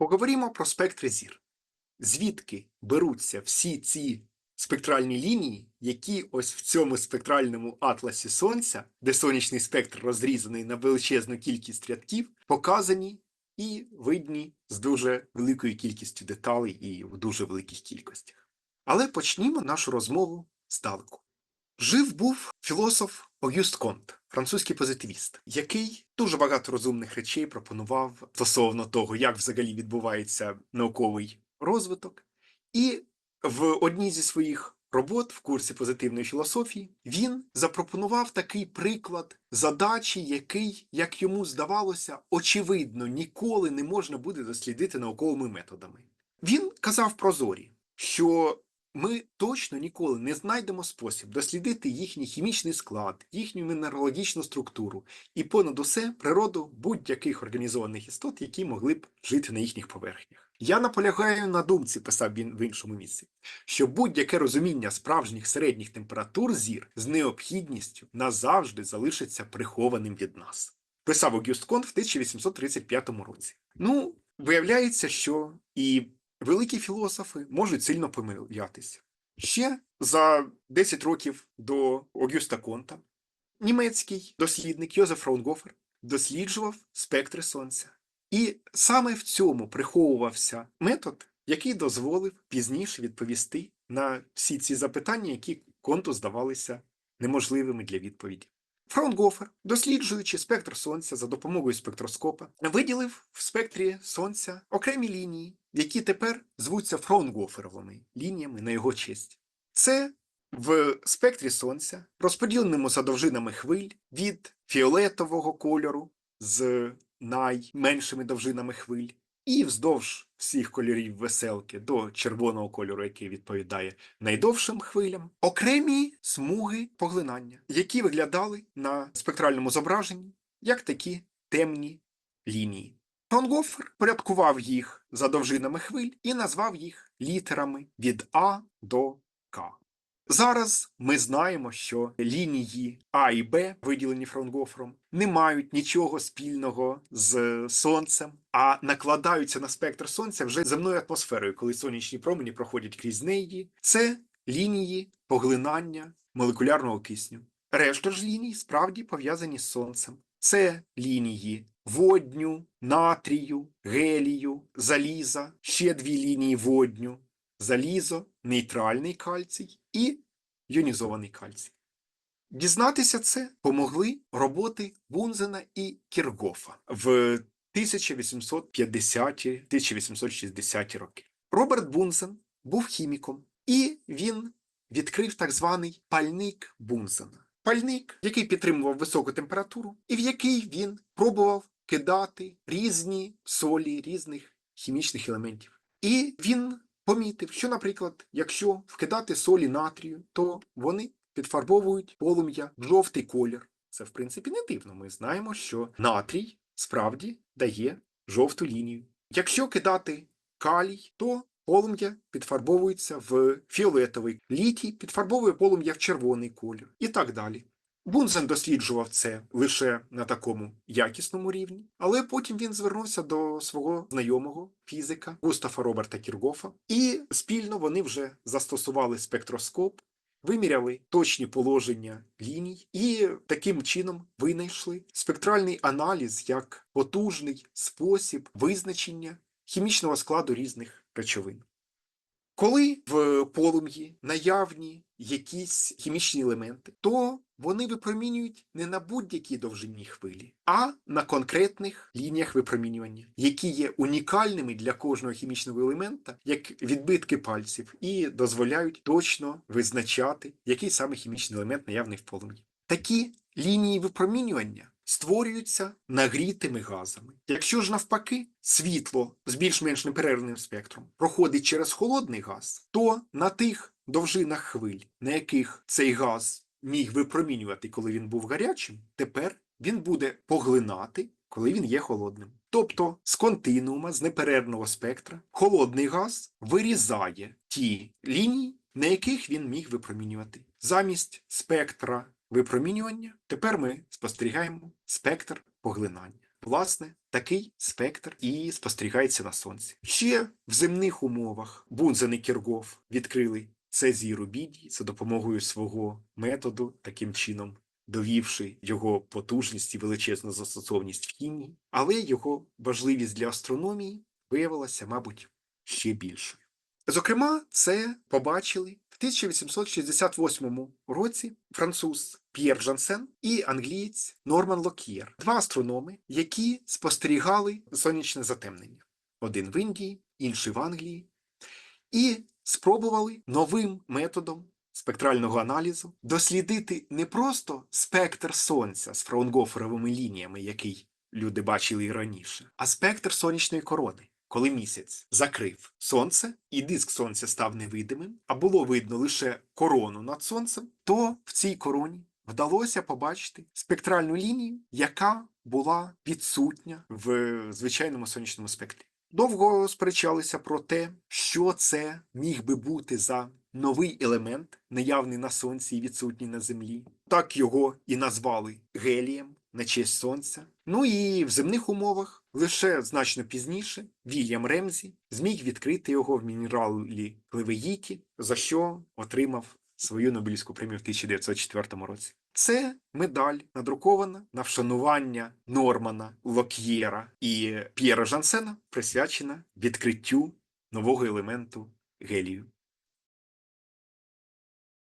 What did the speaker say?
Поговоримо про спектри зір. Звідки беруться всі ці спектральні лінії, які ось в цьому спектральному атласі Сонця, де сонячний спектр розрізаний на величезну кількість рядків, показані і видні з дуже великою кількістю деталей і в дуже великих кількостях. Але почнімо нашу розмову здалеку. Жив був філософ Огюст Конт, французький позитивіст, який дуже багато розумних речей пропонував стосовно того, як взагалі відбувається науковий розвиток. І в одній зі своїх робот в курсі позитивної філософії він запропонував такий приклад задачі, який, як йому здавалося, очевидно ніколи не можна буде дослідити науковими методами. Він казав про зорі, що ми точно ніколи не знайдемо спосіб дослідити їхній хімічний склад, їхню мінералогічну структуру і понад усе природу будь-яких організованих істот, які могли б жити на їхніх поверхнях. Я наполягаю на думці, писав він в іншому місці, що будь-яке розуміння справжніх середніх температур зір з необхідністю назавжди залишиться прихованим від нас. Писав Огюст Конт в 1835 році. Ну, виявляється, що і великі філософи можуть сильно помилятися. Ще за 10 років до Огюста Конта німецький дослідник Йозеф Фраунгофер досліджував спектри сонця. І саме в цьому приховувався метод, який дозволив пізніше відповісти на всі ці запитання, які конту здавалися неможливими для відповіді. Фраунгофер, досліджуючи спектр сонця за допомогою спектроскопа, виділив в спектрі сонця окремі лінії, які тепер звуться Фраунгоферовими лініями на його честь. Це в спектрі сонця, розподіленому за довжинами хвиль від фіолетового кольору з найменшими довжинами хвиль, і вздовж всіх кольорів веселки до червоного кольору, який відповідає найдовшим хвилям, окремі смуги поглинання, які виглядали на спектральному зображенні як такі темні лінії. Фронгофер порядкував їх за довжинами хвиль і назвав їх літерами від А до К. Зараз ми знаємо, що лінії А і Б, виділені Фронгофером, не мають нічого спільного з сонцем, а накладаються на спектр сонця вже земною атмосферою, коли сонячні промені проходять крізь неї. Це лінії поглинання молекулярного кисню. Решта ж ліній справді пов'язані з сонцем. Це лінії водню, натрію, гелію, заліза, ще дві лінії водню, залізо, нейтральний кальцій і йонізований кальцій. Дізнатися це помогли роботи Бунзена і Кіргофа в 1850-1860 роки. Роберт Бунзен був хіміком, і він відкрив так званий пальник Бунзена. Пальник, який підтримував високу температуру, і в який він пробував кидати різні солі різних хімічних елементів. І він помітив, що, наприклад, якщо вкидати солі натрію, то вони підфарбовують полум'я в жовтий колір. Це, в принципі, не дивно. Ми знаємо, що натрій справді дає жовту лінію. Якщо кидати калій, то полум'я підфарбовується в фіолетовий, літій підфарбовує полум'я в червоний колір і так далі. Бунзен досліджував це лише на такому якісному рівні, але потім він звернувся до свого знайомого фізика Густафа Роберта Кіргофа, і спільно вони вже застосували спектроскоп, виміряли точні положення ліній і таким чином винайшли спектральний аналіз як потужний спосіб визначення хімічного складу різних речовин. Коли в полум'ї наявні якісь хімічні елементи, то вони випромінюють не на будь-якій довжині хвилі, а на конкретних лініях випромінювання, які є унікальними для кожного хімічного елемента, як відбитки пальців, і дозволяють точно визначати, який саме хімічний елемент наявний в полум'ї. Такі лінії випромінювання створюються нагрітими газами. Якщо ж навпаки світло з більш-менш неперервним спектром проходить через холодний газ, то на тих довжинах хвиль, на яких цей газ міг випромінювати, коли він був гарячим, тепер він буде поглинати, коли він є холодним. Тобто з континуума, з неперервного спектра, холодний газ вирізає ті лінії, на яких він міг випромінювати. Замість спектра випромінювання тепер ми спостерігаємо спектр поглинання. Власне, такий спектр і спостерігається на сонці. Ще в земних умовах Бунзен і Кіргоф відкрили цезій рубідій за допомогою свого методу, таким чином довівши його потужність і величезну застосовність в хімії, але його важливість для астрономії виявилася, мабуть, ще більшою. Зокрема, це побачили 1868 році француз П'єр Жансен і англієць Норман Лок'єр, два астрономи, які спостерігали сонячне затемнення. Один в Індії, інший в Англії, і спробували новим методом спектрального аналізу дослідити не просто спектр сонця з фраунгоферовими лініями, який люди бачили і раніше, а спектр сонячної корони. Коли місяць закрив сонце і диск сонця став невидимим, а було видно лише корону над сонцем, то в цій короні вдалося побачити спектральну лінію, яка була відсутня в звичайному сонячному спектрі. Довго сперечалися про те, що це міг би бути за новий елемент, наявний на сонці і відсутній на землі. Так його і назвали гелієм на честь сонця. Ну і в земних умовах лише значно пізніше Вільям Ремзі зміг відкрити його в мінералі Клевеїті, за що отримав свою Нобелівську премію в 1904 році. Це медаль надрукована на вшанування Нормана Лок'єра і П'єра Жансена, присвячена відкриттю нового елементу гелію.